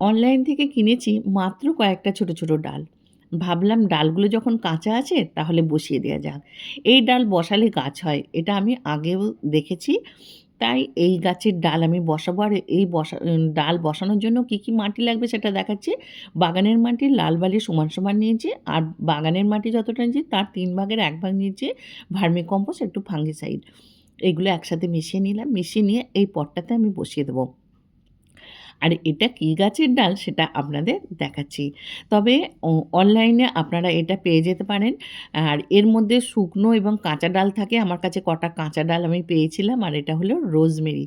Online থেকে কিনেছি মাত্র কয়েকটা ছোট ছোট ডাল। ভাবলাম ডালগুলো যখন কাঁচা আছে তাহলে বসিয়ে দেওয়া যাক। এই ডাল বসালে গাছ হয়, এটা আমি আগেও দেখেছি। তাই এই গাছের ডাল আমি বসাবো। আর এই বসা ডাল বসানোর জন্য কি কি মাটি লাগবে সেটা দেখাচ্ছি। বাগানের মাটি লাল বালি সমান সমান নিয়েছি। আর বাগানের মাটি যতটা নিয়েছি তার তিন ভাগের এক ভাগ নিয়েছি ভার্মি কম্পোস্ট একটু ফাঙ্গিসাইড। এগুলো একসাথে মিশিয়ে নিলাম। মিশিয়ে নিয়ে এই পটটাতে আমি বসিয়ে দেবো। আর এটা কী গাছের ডাল সেটা আপনাদের দেখাচ্ছি। তবে অনলাইনে আপনারা এটা পেয়ে যেতে পারেন। আর এর মধ্যে শুকনো এবং কাঁচা ডাল থাকে। আমার কাছে কটা কাঁচা ডাল আমি পেয়েছিলাম। আর এটা হলো রোজমেরি।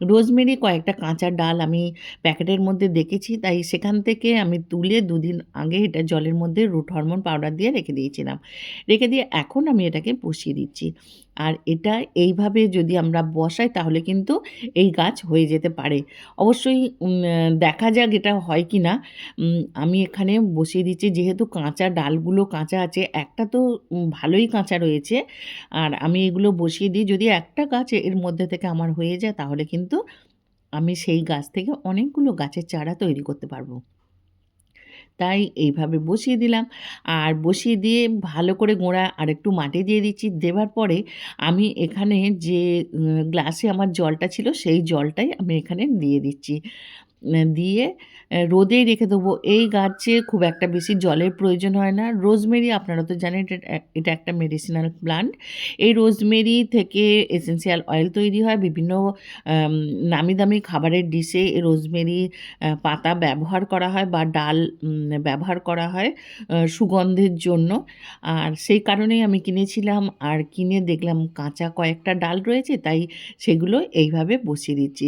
রোজমেরি কয়েকটা কাঁচা ডাল আমি প্যাকেটের মধ্যে দেখেছি, তাই সেখান থেকে আমি তুলে দুদিন আগে এটা জলের মধ্যে রুট হরমোন পাউডার দিয়ে রেখে দিয়েছিলাম। রেখে দিয়ে এখন আমি এটাকে বসিয়ে দিচ্ছি। আর এটা এইভাবে যদি আমরা বসাই, তাহলে কিন্তু এই গাছ হয়ে যেতে পারে। অবশ্যই দেখা যাক এটা হয় কি না। আমি এখানে বসিয়ে দিচ্ছি, যেহেতু কাঁচা ডালগুলো কাঁচা আছে, একটা তো ভালোই কাঁচা রয়েছে। আর আমি এগুলো বসিয়ে দিই, যদি একটা গাছ এর মধ্যে থেকে আমার হয়ে যায়, তাহলে কিন্তু আমি সেই গাছ থেকে অনেকগুলো গাছের চারা তৈরি করতে পারব। তাই এইভাবে বসিয়ে দিলাম। আর বসিয়ে দিয়ে ভালো করে গোড়া আর একটু মাটি দিয়ে দিচ্ছি। দেবার পরে আমি এখানে যে গ্লাসে আমার জলটা ছিল সেই জলটাই আমি এখানে দিয়ে দিচ্ছি। দিয়ে আহ, রোদে রেখে দেবো। এই গাছে খুব একটা বেশি জলের প্রয়োজন হয় না। রোজমেরি আপনারা তো জানেন এটা এটা একটা মেডিসিনাল প্লান্ট এই রোজমেরি থেকে এসেন্সিয়াল অয়েল তৈরি হয়। বিভিন্ন নামি দামি খাবারের ডিশে এই রোজমেরি পাতা ব্যবহার করা হয় বা ডাল ব্যবহার করা হয় সুগন্ধের জন্য। আর সেই কারণেই আমি কিনেছিলাম। আর কিনে দেখলাম কাঁচা কয়েকটা ডাল রয়েছে তাই সেগুলো এইভাবে বসিয়ে দিচ্ছি।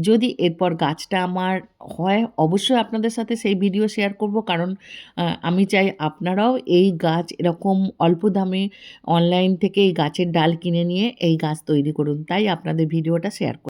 যদি এরপর গাছটা আমার হয়, অবশ্যই আপনাদের সাথে সেই ভিডিও শেয়ার করব। কারণ আমি চাই আপনারাও এই গাছ এরকম অল্প দামে অনলাইন থেকে এই গাছের ডাল কিনে নিয়ে এই গাছ তৈরি করুন। তাই আপনাদের ভিডিওটা শেয়ার করুন